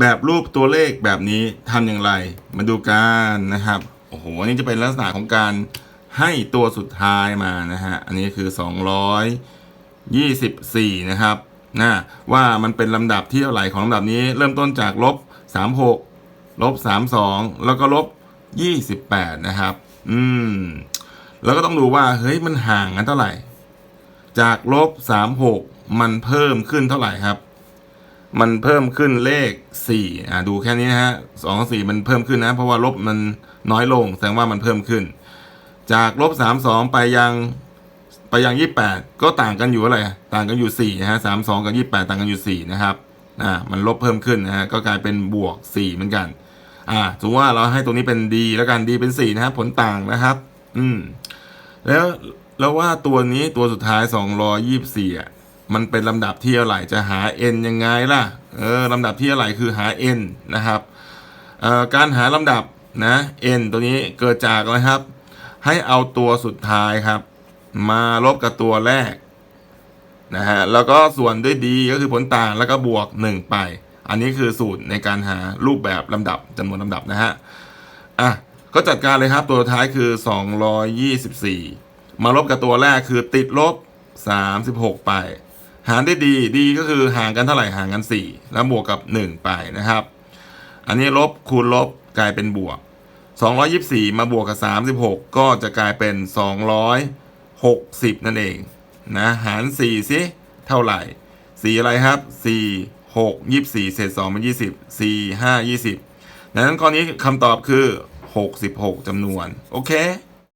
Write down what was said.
แบบรูปตัวเลขแบบนี้ทำอย่างไร มาดูกันนะครับ โอ้โหนนี้จะเป็นลักษณะของการให้ตัวสุดท้ายมานะฮะ อันนี้คือ 224 นะครับนะว่ามันเป็นลำดับที่เท่าไหร่ของลำดับนี้ เริ่มต้นจากลบ 36 ลบ 32 แล้วก็ลบ 28 นะครับ อืม แล้วก็ต้องดูว่า เฮ้ย มันห่างกันเท่าไหร่ จากลบ 36 มันเพิ่มขึ้นเท่าไหร่ครับ มันเพิ่มขึ้นเลข 4 อ่าดูแค่นี้นะฮะสองสี่มันเพิ่มขึ้นนะ เพราะว่าลบมันน้อยลง แสดงว่ามันเพิ่มขึ้น จากลบ32ไปยังไปยัง28ก็ต่างกันอยู่อะไรต่างกันอยู่4นะฮะ32กับ28ต่างกันอยู่4นะครับอ่ามันลบเพิ่มขึ้นนะฮะก็กลายเป็นบวก4เหมือนกัน อ่าสมมติว่าเราให้ตัวนี้เป็น d แล้วกัน d เป็น4นะฮะผลต่างนะครับ อืม แล้วแล้วว่าตัวนี้ตัวสุดท้าย224อะ มันเป็นลำดับที่เท่าไหร่จะหา n ยังไงล่ะ เออลำดับที่เท่าไหร่คือหา n นะครับออการหาลำดับนะ n ตัวนี้เกิดจากอะไรครับ ให้เอาตัวสุดท้ายครับ มาลบกับตัวแรกนะฮะแล้วก็ส่วนด้วย d ก็คือผลต่างแล้วก็บวก 1 ไป อันนี้คือสูตรในการหารูปแบบลำดับจำนวนลำดับนะฮะอะก็จัดการเลยครับตัวท้ายคือ 224 มาลบกับตัวแรกคือติดลบ 36 ไป หารได้ดีดีก็คือห่างกันเท่าไหร่ห่างกัน 4 แล้วบวกกับ 1 ไปนะครับ อันนี้ลบคูณลบกลายเป็นบวก 224 มาบวกกับ 36 ก็จะกลายเป็น 260 นั่นเองนะหาร 4 สิเท่าไหร่ 4 อะไรครับ 4 6 24 เศษ2เป็น20 4 5 20ดังนั้นข้อนี้คำตอบคือ 66จำนวน โอเค